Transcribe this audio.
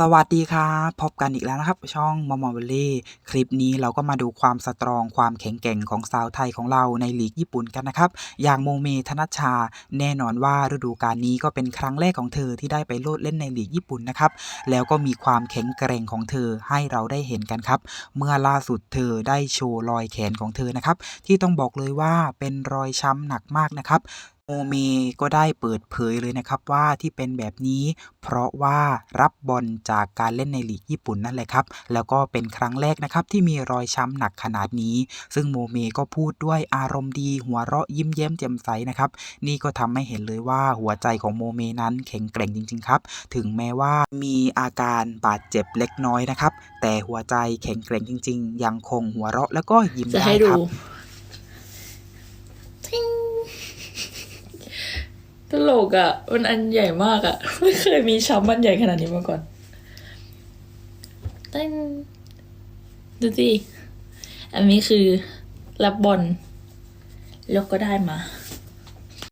สวัสดีครับพบกันอีกแล้วนะครับ ช่องมอมอเวลลี่คลิปนี้เราก็มาดูความสตรองความแข็งแกร่งของสาวไทยของเราในลีกญี่ปุ่นกันนะครับ อย่างโมเมธนัชชา แน่นอนว่าฤดูกาลนี้ก็เป็นครั้งแรกของเธอที่ได้ไปโลดเล่นในลีกญี่ปุ่นนะครับ แล้วก็มีความแข็งแกร่งของเธอให้เราได้เห็นกันครับ เมื่อล่าสุดเธอได้โชว์รอยแขนของเธอนะครับ ที่ต้องบอกเลยว่าเป็นรอยช้ำหนักมากนะครับ โมเมก็ได้เปิดเผยเลยนะครับว่าที่เป็นแบบนี้ เพราะว่ารับบอลจากการเล่นในลีกญี่ปุ่นนั่นแหละครับ แล้วก็เป็นครั้งแรกนะครับที่มีรอยช้ำหนักขนาดนี้ ซึ่งโมเมก็พูดด้วยอารมณ์ดีหัวเราะยิ้มแย้มแจ่มใสนะครับ นี่ก็ทำให้เห็นเลยว่าหัวใจของโมเมนั้นแข็งแกร่งจริง ๆ ครับ ถึงแม้ว่ามีอาการบาดเจ็บเล็กน้อยนะครับ แต่หัวใจแข็งแกร่งจริง ๆ ยังคงหัวเราะแล้วก็ยิ้มได้ครับ ทิง ตลกอะ่ะ มันอันใหญ่มากอะ่ะ ไม่เคยมีช้ำมันใหญ่ขนาดนี้มาก่อนติ้งดูสิอันนี้คือรับบอลแล้วก็ได้มา